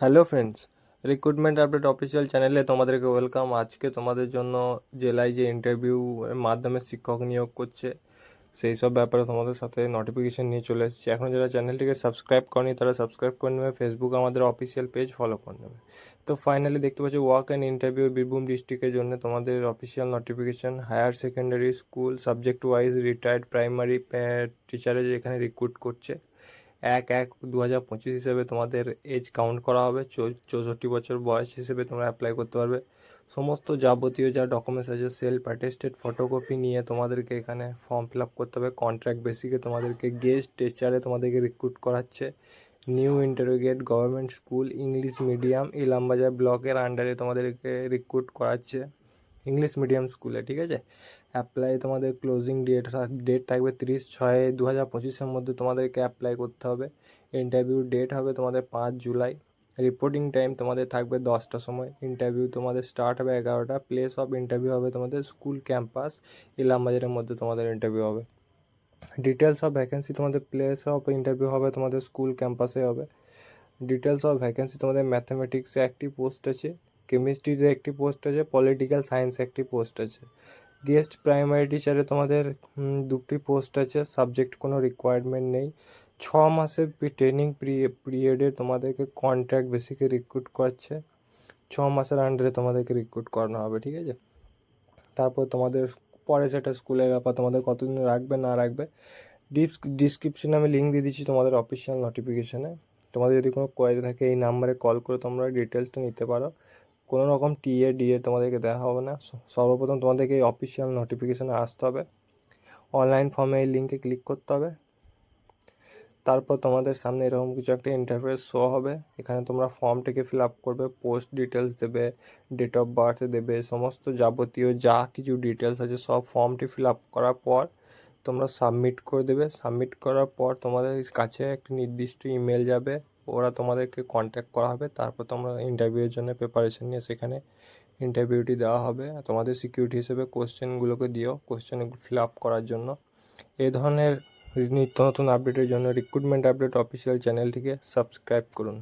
Hello friends recruitment update official চ্যানেলে তোমাদেরকে welcome আজকে তোমাদের জন্য জেলায় যে ইন্টারভিউ মাধ্যমে শিক্ষক নিয়োগ করছে, সেই সব ব্যাপারে তোমাদের সাথে নোটিফিকেশন নিয়ে চলে এসেছি। এখন যারা চ্যানেলটিকে সাবস্ক্রাইব করনি, তারা সাবস্ক্রাইব করে নেবে। ফেসবুক আমাদের অফিসিয়াল পেজ ফলো করে নেবে। তো ফাইনালি দেখতে পাচ্ছি ওয়াক অ্যান্ড ইন্টারভিউ বীরভূম ডিস্ট্রিক্টের জন্য তোমাদের official notification higher secondary school subject wise retired primary টিচারে যেখানে রিক্রুট করছে এক এক দু হাজার পঁচিশ হিসেবে তোমাদের এজ কাউন্ট করা হবে। চৌষট্টি বছর বয়স হিসেবে তোমরা অ্যাপ্লাই করতে পারবে। সমস্ত যাবতীয় যা ডকুমেন্টস আছে সেলফ অ্যাটেস্টেড ফটোকপি নিয়ে তোমাদেরকে এখানে ফর্ম ফিল আপ করতে হবে। কন্ট্রাক্ট বেসিকে তোমাদেরকে গেস্ট টিচারে তোমাদেরকে রিক্রুট করাচ্ছে। New interrogate government school English medium Illambazar ব্লকের আন্ডারে তোমাদেরকে রিক্রুট করাচ্ছে। ইংলিশ মিডিয়াম স্কুলে ঠিক আছে? অ্যাপ্লাই তোমাদের ক্লোজিং ডেট ডেট থাকবে তিরিশ ছয় দু হাজার পঁচিশের মধ্যে তোমাদেরকে অ্যাপ্লাই করতে হবে। ইন্টারভিউ ডেট হবে তোমাদের পাঁচ জুলাই। রিপোর্টিং টাইম তোমাদের থাকবে দশটার সময়। ইন্টারভিউ তোমাদের স্টার্ট হবে এগারোটা। প্লেস অফ ইন্টারভিউ হবে তোমাদের স্কুল ক্যাম্পাস ইলামবাজারের মধ্যে তোমাদের ইন্টারভিউ হবে। ডিটেলস অফ ভ্যাকেন্সি তোমাদের প্লেস অফ ইন্টারভিউ হবে তোমাদের স্কুল ক্যাম্পাসে হবে। ডিটেলস অফ ভ্যাকেন্সি তোমাদের ম্যাথামেটিক্সে একটি পোস্ট আছে। কেমিস্ট্রিতে একটি পোস্ট আছে, পলিটিক্যাল সায়েন্স একটি পোস্ট আছে। গেস্ট প্রাইমারি টিচারে তোমাদের দুটি পোস্ট আছে সাবজেক্ট কোনো রিকোয়ারমেন্ট নেই। ছ মাসের ট্রেনিং পিরিয়ডে তোমাদেরকে কন্ট্রাক্ট বেসিকে রিক্রুট করছে ছ মাসের আন্ডারে তোমাদেরকে রিক্রুট করানো হবে, ঠিক আছে? তারপর তোমাদের পরে সেটা স্কুলের ব্যাপার তোমাদের কতদিন রাখবে, না রাখবে। ডিপস ডিসক্রিপশনে আমি লিঙ্ক দিয়ে দিচ্ছি তোমাদের অফিসিয়াল নোটিফিকেশানে তোমাদের যদি কোনো কোয়ারি থাকে এই নাম্বারে কল করে তোমরা ডিটেলসটা নিতে পারো। কোনো রকম টিএ ডিএ তোমাদেরকে দেওয়া হবে না। সর্বপ্রথম তোমাদেরকে এই অফিসিয়াল নোটিফিকেশানে আসতে হবে। অনলাইন ফর্মে এই লিঙ্কে ক্লিক করতে হবে। তারপর তোমাদের সামনে এরকম কিছু একটা ইন্টারফেস শো হবে। এখানে তোমরা ফর্মটিকে ফিল আপ করবে পোস্ট ডিটেলস দেবে ডেট অফ বার্থ দেবে, সমস্ত যাবতীয় যা কিছু ডিটেলস আছে সব ফর্মটি ফিল আপ করার পর তোমরা সাবমিট করে দেবে। সাবমিট করার পর তোমাদের কাছে একটি নির্দিষ্ট ইমেল যাবে। ওরা তোমাদেরকে কন্ট্যাক্ট করা হবে, তারপর তোমরা ইন্টারভিউয়ের জন্য প্রিপারেশন নিয়ে সেখানে ইন্টারভিউটি দেওয়া হবে। তোমাদের সিকিউরিটি হিসেবে কোশ্চেনগুলোকে দিও কোশ্চেন ফিল আপ করার জন্য। এ ধরনের নিত্য নতুন আপডেটের জন্য রিক্রুটমেন্ট আপডেট অফিসিয়াল চ্যানেলটিকে সাবস্ক্রাইব করুন।